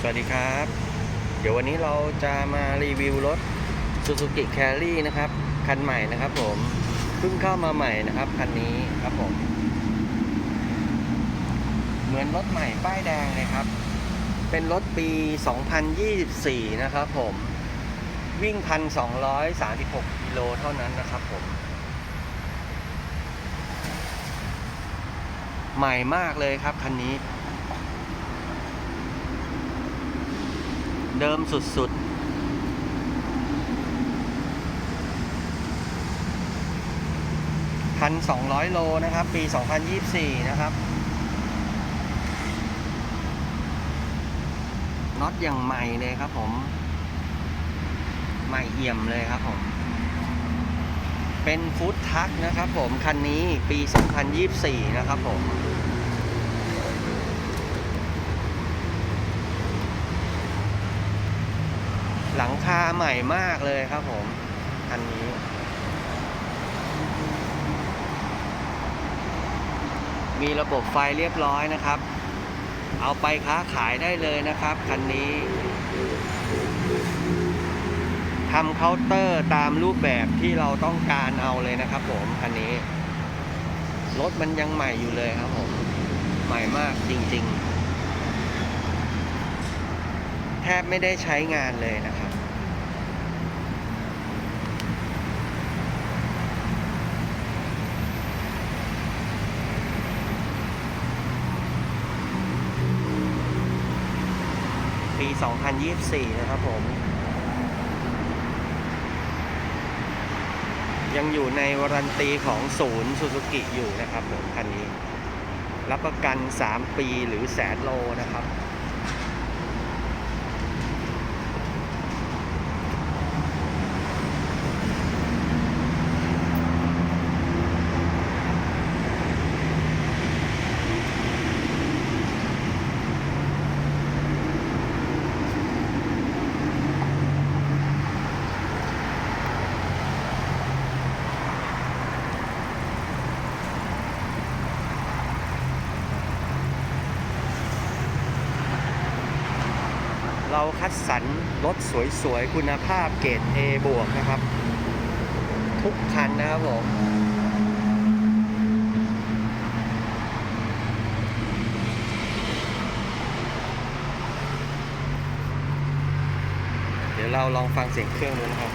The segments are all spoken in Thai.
สวัสดีครับ เดี๋ยววันนี้เราจะมารีวิวรถ Suzuki Carry นะครับ คันใหม่นะครับผมเพิ่งเข้ามาใหม่นะครับ คันนี้ครับผม เหมือนรถใหม่ป้ายแดงเลยครับ เป็นรถปี 2024 นะครับผม วิ่ง 1,236 กิโลเท่านั้นนะครับผม ใหม่มากเลยครับคันนี้ เดิมสุดๆพันสองร้อยโลนะครับ ปี 2024 นะครับน็อตอย่างใหม่เลยครับผม ใหม่เอี่ยมเลยครับผม เป็นฟู้ดทักนะครับผม คันนี้ปี 2024 นะครับผม หลัง คาใหม่มากเลยครับผม คันนี้ มีระบบไฟเรียบร้อยนะครับ เอาไปค้าขายได้เลยนะครับ คันนี้ทำเคาน์เตอร์ตามรูปแบบที่เราต้องการเอาเลยนะครับ ผมคันนี้ รถมันยังใหม่อยู่เลยครับผม ใหม่มากจริง ๆ แทบไม่ได้ใช้งานเลยนะครับ ปี 2024 นะครับผม ยังอยู่ในวารันตีของศูนย์ซูซูกิอยู่นะครับผมคันนี้ รับประกัน 3 ปีหรือแสนโลนะครับ เราคัดสรรรถสวยๆ คุณภาพเกรด A บวกนะครับ ทุกคันนะครับผมเดี๋ยวเราลองฟังเสียงเครื่องดูนะครับ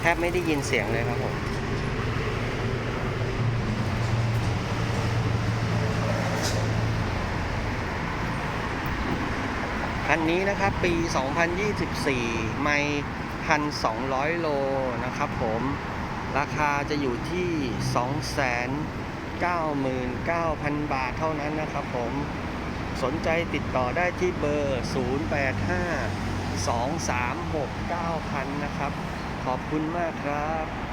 แทบไม่ได้ยินเสียงเลยครับผม คันนี้นะครับปี 2024 ไม่พันสองโลนะครับผมราคาจะอยู่ที่ 299,000 บาทเท่านั้นนะครับผมสนใจติดต่อได้ที่เบอร์ 085 236 9000 นะครับ ขอบคุณมากครับ